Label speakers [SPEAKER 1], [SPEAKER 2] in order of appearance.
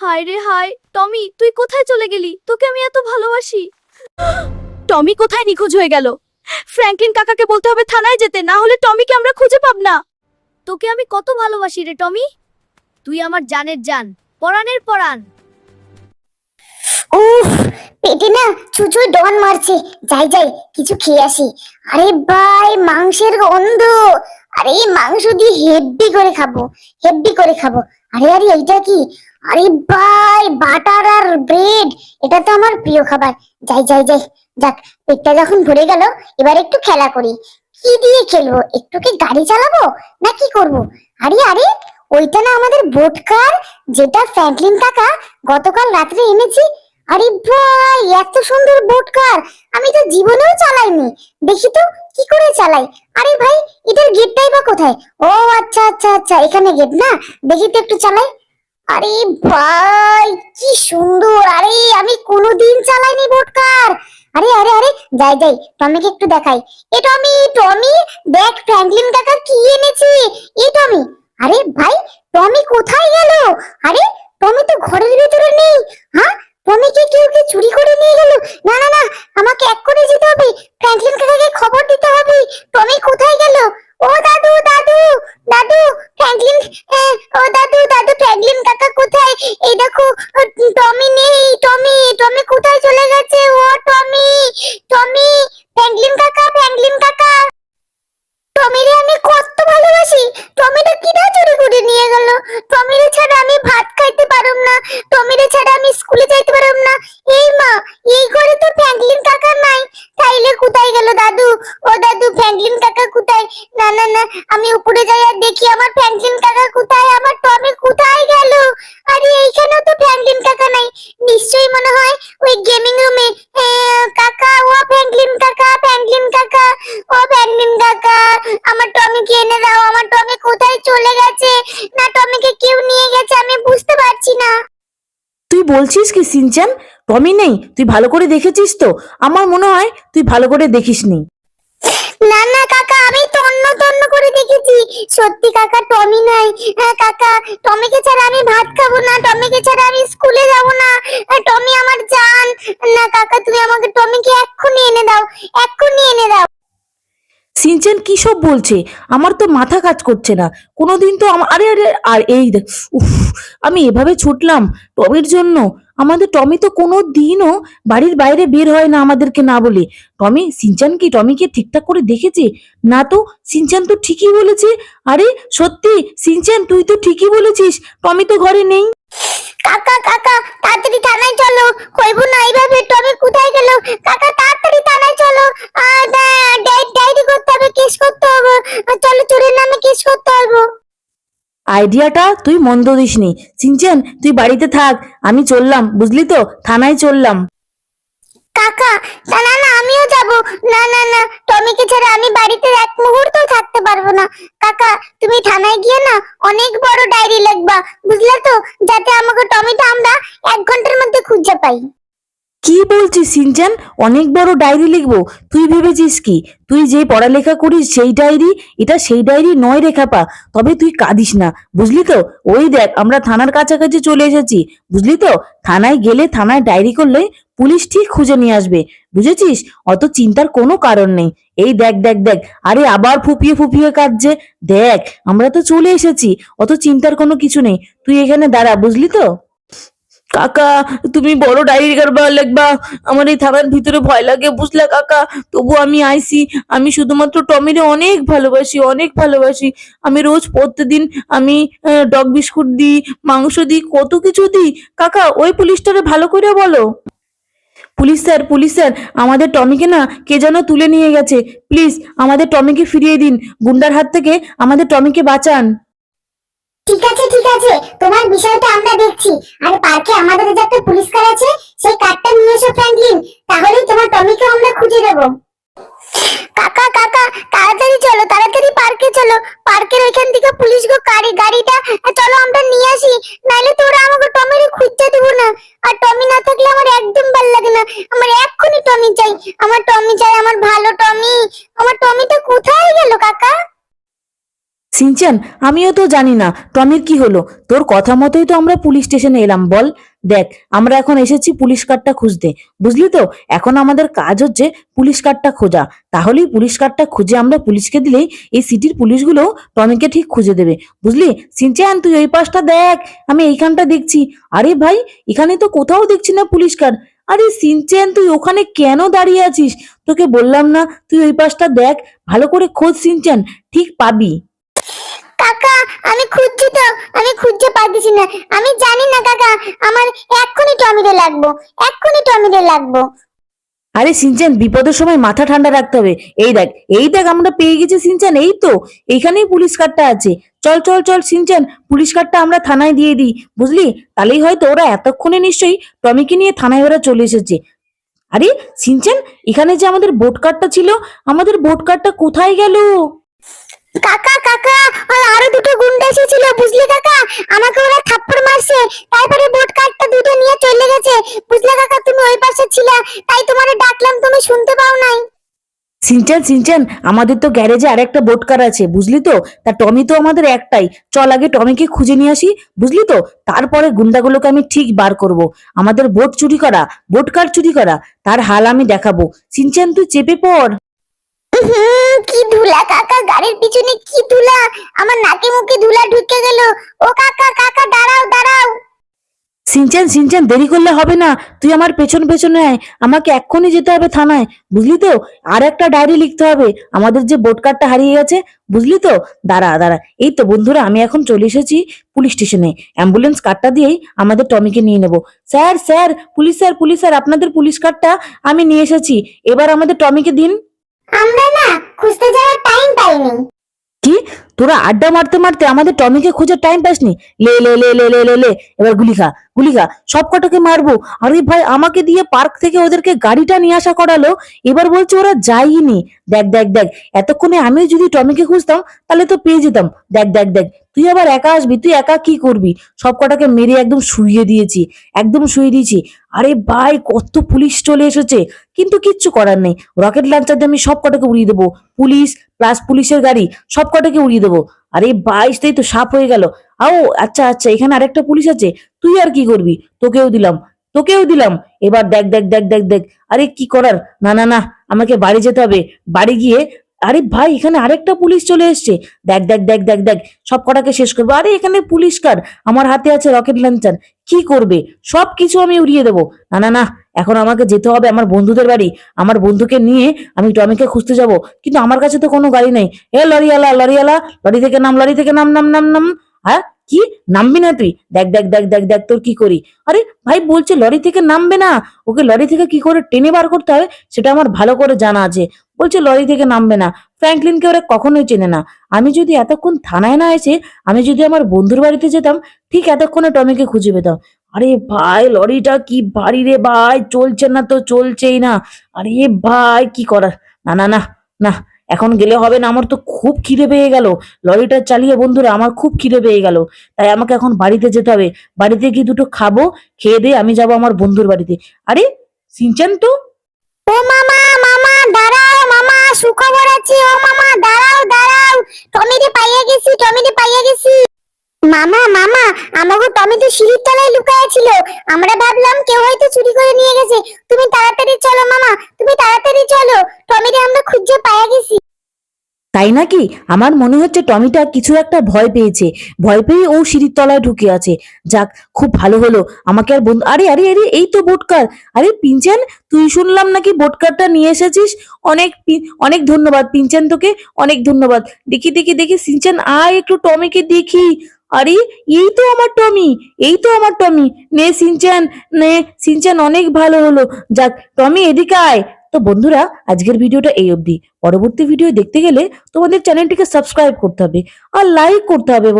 [SPEAKER 1] হায় রে হায়, টমি, তুই কোথায় চলে গেলি? তোকে আমি এত ভালোবাসি। টমি কোথায় নিখোঁজ হয়ে গেল? ফ্র্যাঙ্কলিন কাকাকে বলতে হবে থানায় যেতে, না হলে টমিকে আমরা খুঁজে পাব না। তোকে আমি কত ভালোবাসি রে, টমি? তুই আমার জানের জান পরাণের পরাণ।
[SPEAKER 2] উফ, পেটে না চুচুই ডন মারছে। যাই যাই, কিছু খেয়ে আসি। আরে ভাই, মাংসের গন্ধ। আরে মাংস দিয়ে হেব্বি করে খাব, হেব্বি করে খাব। আরে আরে, এইটা কি? আরে ভাই, বাটার আর ব্রেড, এটা তো আমার প্রিয় খাবার। যাই যাই যাই, যাক, পেটটা যখন ভরে গেল, এবার একটু খেলা করি। কি দিয়ে খেলব? একটু কি গাড়ি চালাবো? না কি করব? আরে আরে, ওইটা না আমাদের বোটকার, যেটা ফ্র্যাঙ্কলিন কাকা গতকাল রাত্রে এনেছি আরে ভাই, এত সুন্দর বোট কার আমি তো জীবনেও চালাইনি। দেখি তো, কি করে চালাই? আরে ভাই, এটার গেটটাই বা কোথায়? ও আচ্ছা আচ্ছা আচ্ছা এখানে গেট না? দেখি তো একটু চালাই। আরে ভাই, কি সুন্দর। আরে, আমি কোনোদিন চালাইনি বোট কার আরে আরে আরে, যাই যাই, টমিকে একটু দেখাই। এ টমি টমি, দেখ ফ্র্যাঙ্কলিন কাকা কি এনেছে? এ টমি। আরে ভাই, টমি কোথায় গেল? আরে, টমি তো ঘরের ভিতরে নেই। হ্যাঁ টমিকে কেউ কি চুরি করে নিয়ে গেল? না না না আমাকে এক্ষুনি যেতে হবে। ফ্র্যাঙ্কলিন কাকাকে খবর দিতে হবে। টমি কোথায় গেল? ও দাদু দাদু দাদু ফ্র্যাঙ্কলিন আহ, ও দাদু দাদু ফ্র্যাঙ্কলিন কাকা কোথায়? এই দেখো টমি নেই টমি টমি কোথায় চলে গেছে? ও টমি টমি ফ্র্যাঙ্কলিন কাকা ফ্র্যাঙ্কলিন কাকা। টমিরে আমি কত ভালোবাসি। টমিটা কিনা চুরি করে নিয়ে গেল? টমিরে ছাড়া আমি ভাত খাইতে পারুম না। টমিরে ছাড়া আমি স্কুলে যাইতে
[SPEAKER 3] বলছিস কি, সিনচান? টমি নেই? তুই ভালো করে দেখেছিস তো? আমার মনে হয় তুই ভালো করে দেখিসনি।
[SPEAKER 2] না না, কাকা, আমি তন্ন তন্ন করে দেখেছি। সত্যি কাকা, টমি নাই। হ্যাঁ কাকা, টমিকে ছাড়া আমি ভাত খাব না, টমিকে ছাড়া আমি স্কুলে যাব না। টমি আমার জান। না, কাকা, তুমি আমাকে, টমিকে এক্ষুনি এনে দাও, এক্ষুনি এনে দাও।
[SPEAKER 3] সিনচান কি সব বলছে? আমার তো মাথা কাজ করছে না। কোনোদিন তো আমার আরে আরে, আর এই উফ, আমি এভাবে ছুটলাম টমির জন্য। আমাদের টমি তো কোনো দিনও বাড়ির বাইরে বের হয় না আমাদেরকে না বলে। টমি, সিনচান কি টমিকে ঠিকঠাক করে দেখেছে? না তো, সিনচান তো ঠিকই বলেছে। আরে, সত্যি, সিনচান, তুই তো ঠিকই বলেছিস। টমি তো ঘরে নেই।
[SPEAKER 2] কাকা কাকা, তাড়াতাড়ি থানায় চলো। কইবো না, এইভাবে তবে কোথায় গেল? কাকা, তাড়াতাড়ি থানায় চলো। ডায়েরি করতে হবে, কেস করতে হবে। চলো, চোরের নামে কেস করতে হবে।
[SPEAKER 3] আইডিয়াটা তুই মন্দ দিসনি। সিনচেন, তুই বাড়িতে থাক। আমি চললাম, বুঝলি তো? থানায় চললাম।
[SPEAKER 2] কাকা, না না না, আমিও যাব। না না না, টমিকে ছাড়া আমি বাড়িতে এক মুহূর্ত থাকতে পারব না। কাকা, তুমি থানায় গিয়ে না অনেক বড় ডায়েরি লিখবা, বুঝলে তো? যাতে আমাকে টমিটা আমরা এক ঘণ্টার মধ্যে খুঁজে পাই।
[SPEAKER 3] কি বলছিস, সিনচান? অনেক বড় ডায়েরি লিখব। তুই ভেবেছিস কি? তুই যে পড়ালেখা করিস সেই ডায়েরি? এটা সেই ডায়েরি নয় রেখাপা তবে তুই কাঁদিস না, বুঝলি তো? ওই দেখ, আমরা থানার কাছাকাছি চলে এসেছি, বুঝলি তো? থানায় গেলে থানায় ডায়েরি করলে পুলিশ ঠিক খুঁজে নিয়ে আসবে, বুঝেছিস? অত চিন্তার কোনো কারণ নেই। এই দেখ দেখ দেখ, আরে আবার ফুপিয়ে ফুপিয়ে কাঁদছে। দেখ, আমরা তো চলে এসেছি, অত চিন্তার কোনো কিছু নেই। তুই এখানে দাঁড়া, বুঝলি তো? কাকা, তুমি বড় ডায়েরি কারবার লিখবা। আমার এই থানার ভিতরে ভয় লাগে, বুঝলা কাকা? তবু আমি আইছি আমি শুধুমাত্র টমিরে অনেক ভালোবাসি অনেক ভালোবাসি। আমি রোজ প্রতিদিন আমি ডগ বিস্কুট দিই, মাংস দিই, কত কিছু দিই। কাকা, ওই পুলিশটারে ভালো করে বলো। পুলিশ স্যার পুলিশ স্যার, আমাদের টমিকে না কে যেন তুলে নিয়ে গেছে। প্লিজ, আমাদের টমিকে ফিরিয়ে দিন। গুন্ডার হাত থেকে আমাদের টমিকে বাঁচান।
[SPEAKER 2] ঠিক আছে ঠিক আছে। তোমার বিষয়টা আমরা দেখছি। আর পার্কে আমাদের যে একটা পুলিশ কার আছে, সেই কারটা নিয়ে এসো ফ্র্যাঙ্কলিন তাহলেই তোমার টমিকে আমরা খুঁজে দেব। কাকা কাকা, তাড়াতাড়ি চলো, তাড়াতাড়ি পার্কে চলো। পার্কের ওইখান থেকে পুলিশ গো, গাড়ি, গাড়িটা চলো আমরা নিয়ে আসি নাইলে তো ওরা আমাকে টমির খুঁজতে দেবো না আর টমি না থাকলে আমার একদম ভালো লাগে না আমার এক্ষুনি টমি চাই আমার টমি চাই আমার ভালো টমি আমার টমিটা কোথায় গেল কাকা
[SPEAKER 3] সিনচান, আমিও তো জানি না। টমির কি হলো? তোর কথা মতোই তো আমরা পুলিশ স্টেশনে এলাম, বল। দেখ, আমরা এখন এসেছি পুলিশ কার্ডটা খুঁজতে। বুঝলি তো? এখন আমাদের কাজ হচ্ছে পুলিশ কার্ডটা খোঁজা। তাহলেই পুলিশ কার্ডটা খুঁজে আমরা পুলিশকে দিলেই এই সিটির পুলিশগুলো টমিকে ঠিক খুঁজে দেবে। বুঝলি? সিনচান, তুই ওই পাশটা দেখ, আমি এইখানটা দেখছি। আরে ভাই, এখানে তো কোথাও দেখছি না পুলিশ কার্ড। আরে সিনচেন, তুই ওখানে কেন দাঁড়িয়ে আছিস? তোকে বললাম না, তুই ওই পাশটা দেখ। ভালো করে খোঁজ, সিনচেন, ঠিক পাবি।
[SPEAKER 2] কাকা, আমি খুঁজছি তো। আমি খুঁজতে পারতেছি না। আমি জানি না কাকা, আমার এক্ষুনি টমিরে লাগবো। এক্ষুনি টমিরে লাগবো।
[SPEAKER 3] আরে সিনচান, বিপদের সময় মাথা ঠান্ডা রাখতে হবে। এই দেখ এই দেখ, আমরা পেয়ে গেছি সিনচান, এই তো। এইখানেই পুলিশ কার্ডটা আছে। চল চল চল, সিনচান, পুলিশ কার্ডটা আমরা থানায় দিয়ে দিই। বুঝলি? তাহলেই হয়তো ওরা এতক্ষণে নিশ্চয়ই টমিকে নিয়ে থানায় ওরা চলে এসেছে। আরে, সিনচান, এখানে যে আমাদের ভোট কার্ডটা ছিল, আমাদের ভোট কার্ডটা কোথায় গেল?
[SPEAKER 2] কাকা কাকা ওই আরও দুটো গুন্ডা এসেছিল, বুঝলি কাকা? আমাকে ওরা থাপ্পড় মারছে, তারপরে ভোট কার্ডটা দুটো নিয়ে চলে গেছে। বুঝলে কাকা, তুমি ওই পাশে ছিলা, তাই তোমারে ডাকলাম, তুমি শুনতে পাও নাই।
[SPEAKER 3] সিনচান সিনচান, আমাদের তো গ্যারেজে আরেকটা ভোট কার্ড আছে, বুঝলি তো? তা টমি তো আমাদের একটাই। চল আগে টমিকে খুঁজে নিয়ে আসি, বুঝলি তো? তারপরে গুন্ডাগুলোকে আমি ঠিক বার করব। আমাদের বোট চুরি করা ভোট কার্ড চুরি করা, তার হাল আমি দেখাবো। সিনচান, তুই চেপে পড়।
[SPEAKER 2] হুম, কি ধুলা কাকা গাড়ির পিছনে কি ধুলা? আমার নাকে মুখে ধুলা ঢুকে গেল। ও কাকা কাকা দাঁড়াও দাঁড়াও।
[SPEAKER 3] সিনচান সিনচান দেরি করলে হবে না। তুই আমার পেছন পেছনে আয়। আমাকে এক্ষুনি যেতে হবে থানায়। বুঝলি তো? আর একটা ডায়েরি লিখতে হবে। আমাদের যে ভোট কার্ডটা হারিয়ে গেছে বুঝলি তো? দাঁড়া দাঁড়া। এই তো বন্ধুরা আমি এখন চলে এসেছি পুলিশ স্টেশনে অ্যাম্বুলেন্স কার্ডটা দিয়েই আমাদের টমিকে নিয়ে নেব। Sir sir police sir police sir আপনাদের পুলিশ কার্ডটা আমি নিয়ে এসেছি। এবার আমাদের টমিকে দিন।
[SPEAKER 2] আমরা না খুঁজতে যাওয়ার টাইম পাইনি।
[SPEAKER 3] কি? তোরা আড্ডা মারতে মারতে আমাদের টমিকে খোঁজার টাইম পাসনি? লে লে লে লে লে লে লে, এবার গুলি খা গুলি খা, সব কটাকে মারবো। আরে ভাই, আমাকে দিয়ে পার্ক থেকে ওদেরকে গাড়িটা নিয়ে আসা করালো। এবার বলছে ওরা যায়নি দেখ দেখ দেখ, এতক্ষণে আমি যদি টমিকে খুঁজতাম, তাহলে তো পেয়ে যেতাম। দেখ দেখ দেখ তুই আবার একা আসবি? তুই একা কি করবি? সব কটাকে মেরে একদম শুইয়ে দিয়েছি, একদম শুয়ে দিয়েছি। আরে ভাই, কত পুলিশ চলে এসেছে। কিন্তু কিচ্ছু করার নেই। রকেট লঞ্চার দিয়ে আমি সব কটাকে উড়িয়ে দেবো। পুলিশ প্লাস পুলিশের গাড়ি সব কটাকে উড়িয়ে দেবো। আরে বাইশটাই তো সাপ হয়ে গেল। আও আচ্ছা আচ্ছা এখানে আরেকটা পুলিশ আছে। তুই আর কি করবি? তোকেও দিলাম তোকেও দিলাম। এবার দেখ দেখ দেখ দেখ দেখ। আরে কি করার? না না না, আমাকে বাড়ি যেতে হবে। বাড়ি গিয়ে আরে ভাই, এখানে আরেকটা পুলিশ চলে এসছে। দেখ দেখ দেখ দেখ দেখ, সব কটাকে শেষ করব। আরে, এখানে পুলিশ কার? আমার হাতে আছে রকেট লঞ্চার কি করবে? সব কিছু আমি উড়িয়ে দেবো। না না না, এখন আমাকে যেতে হবে আমার বন্ধুদের বাড়ি। আমার বন্ধুকে নিয়ে আমি টমিকে খুঁজতে যাব। কিন্তু আমার কাছে তো কোনো গাড়ি নেই। এ লরিয়ালা লরিয়ালা, লরি থেকে নাম, লরি থেকে নাম নাম নাম নাম। হ্যাঁ? কি? নামবি না তুই? দেখ দেখ দেখ দেখ দেখ তোর কি করি? আরে ভাই বলছে লরি থেকে নামবে না। ওকে লরি থেকে কি করে টেনে বার করতে হবে সেটা আমার ভালো করে জানা আছে। বলছে লরি থেকে নামবে না। ফ্র্যাঙ্কলিনকে ওরা কখনোই চেনে না। আমি যদি এতক্ষণ থানায় না এসে আমি যদি আমার বন্ধুর বাড়িতে যেতাম, ঠিক এতক্ষণে টমিকে খুঁজে পেতাম। আরে ভাই, লরিটা কি ভারী রে ভাই? চলছে না তো চলছেই না। আরে ভাই, কি করার? না না না না। এখন গেলে হবে না, আমার তো খুব খিদে পেয়ে গেল। লরিটা চালিয়ে বন্ধুরা, আমার খুব খিদে পেয়ে গেল। তাই আমাকে এখন বাড়িতে যেতে হবে। বাড়িতে গিয়ে দুটো খাব, খেয়ে দিয়ে আমি যাব আমার বন্ধুর বাড়িতে। আরে, সিনচান তো?
[SPEAKER 2] ও মামা মামা, দাঁড়াও মামা, সুখবর আছে। ও মামা, দাঁড়াও দাঁড়াও। টমিরে পাইয়ে গেছি টমিরে পাইয়া গেছি। মামা মামা আমাকে টমি তো সিঁড়ির তলায় লুকায় ছিল আমরা ভাবলাম কেউ হয়তো চুরি করে নিয়ে গেছে। তুমি তাড়াতাড়ি চলো মামা, তুমি তাড়াতাড়ি চলো। টমিরে আমরা
[SPEAKER 3] তাই নাকি? আমার মনে হচ্ছে টমিটা কিছু একটা ভয় পেয়েছে। ভয় পেয়ে ও সিঁড়ির তলায় ঢুকে আছে। যাক, খুব ভালো হলো। আমাকে আর বন্ধু আরে আরে আরে, এই তো বোটকার আরে পিঞ্চান তুই শুনলাম নাকি বোটকারটা নিয়ে এসেছিস? অনেক অনেক ধন্যবাদ পিঞ্চান তোকে, অনেক ধন্যবাদ। দেখি দেখি দেখি, সিনচান, আয় একটু টমিকে দেখি। আরে, এই তো আমার টমি, এই তো আমার টমি। নে, সিনচান নে, সিনচান অনেক ভালো হলো। যাক, টমি, এদিকে আয়। তো বন্ধুরা, আজকের ভিডিওটা এই অবধি। পরবর্তী ভিডিও দেখতে গেলে তোমাদের চ্যানেলটিকে সাবস্ক্রাইব করতে হবে আর লাইক করতে হবে